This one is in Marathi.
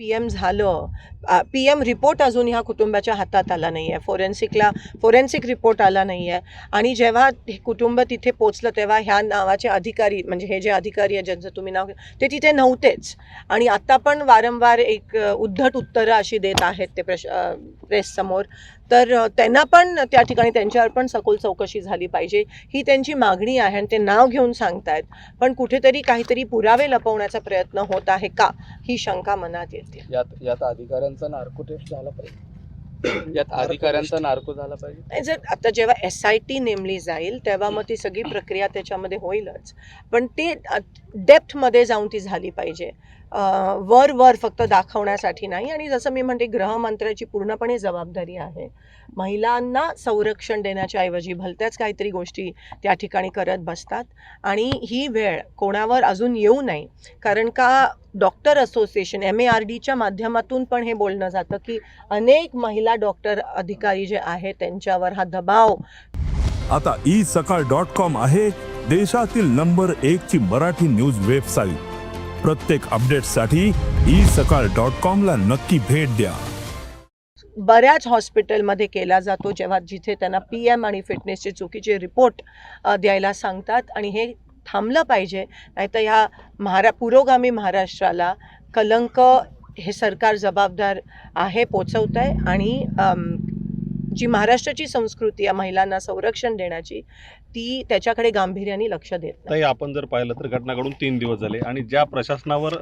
पी एम झालं पी एम रिपोर्ट अजून ह्या कुटुंबाच्या हातात आला नाही आहे फोरेन्सिकला फोरेन्सिक रिपोर्ट आला नाही आहे आणि जेव्हा हे कुटुंब तिथे पोचलं तेव्हा ह्या नावाचे अधिकारी म्हणजे हे जे अधिकारी आहे ज्यांचं तुम्ही नाव घे- ते तिथे नव्हतेच. आणि आत्ता पण वारंवार एक उद्धट उत्तरं अशी देत आहेत ते प्रश प्रेससमोर. तर त्यांना पण त्या ठिकाणी त्यांच्यावर पण सखोल चौकशी झाली पाहिजे. ही त्यांची मागणी आहे आणि ते नाव घेऊन सांगतायत. पण कुठेतरी काहीतरी पुरावे लपवण्याचा प्रयत्न होत आहे का? ही शंका मनात येते. यात यात अधिकाऱ्यांचा नार्को टेस्ट झाला पाहिजे. यात अधिकाऱ्यांचा नार्को झाला पाहिजे. नाही जर आता जेव्हा एस आय टी नेमली जाईल तेव्हा मग ती सगळी प्रक्रिया त्याच्यामध्ये होईलच. पण ते डेप्थमध्ये जाऊन ती झाली पाहिजे. वर वर फक्त दाखवण्यासाठी नाही. आणि जसं मी म्हणते गृहमंत्र्याची पूर्णपणे जबाबदारी आहे. महिलांना संरक्षण देण्याच्या ऐवजी भलत्याच काहीतरी गोष्टी त्या ठिकाणी करत बसतात. आणि ही वेळ कोणावर अजून येऊ नये. कारण का doctor association M A R डीच्या माध्यमातून पण हे बोलणं जातं की अनेक महिला डॉक्टर अधिकारी जे आहेत त्यांच्यावर हा दबाव. आता ई सकाळ डॉट कॉम आहे देशातील नंबर एक ची मराठी न्यूज वेबसाईट. प्रत्येक अपडेटसाठी ई सकाळ डॉट कॉमला नक्की भेट द्या. बऱ्याच हॉस्पिटलमध्ये केला जातो जेव्हा जिथे त्यांना पी एम आणि फिटनेसचे चुकीचे रिपोर्ट द्यायला सांगतात आणि हे थांबलं पाहिजे. नाहीतर ह्या महारा पुरोगामी महाराष्ट्राला कलंक हे सरकार जबाबदार आहे पोचवत आहे आणि जी महाराष्ट्राची संस्कृती या महिलांना संरक्षण देण्याची ती त्याच्याकडे गांभीर्याने लक्ष देत नाही. आपण जर पाहिलं तर घटना घडून तीन दिवस झाले आणि ज्या प्रशासनावर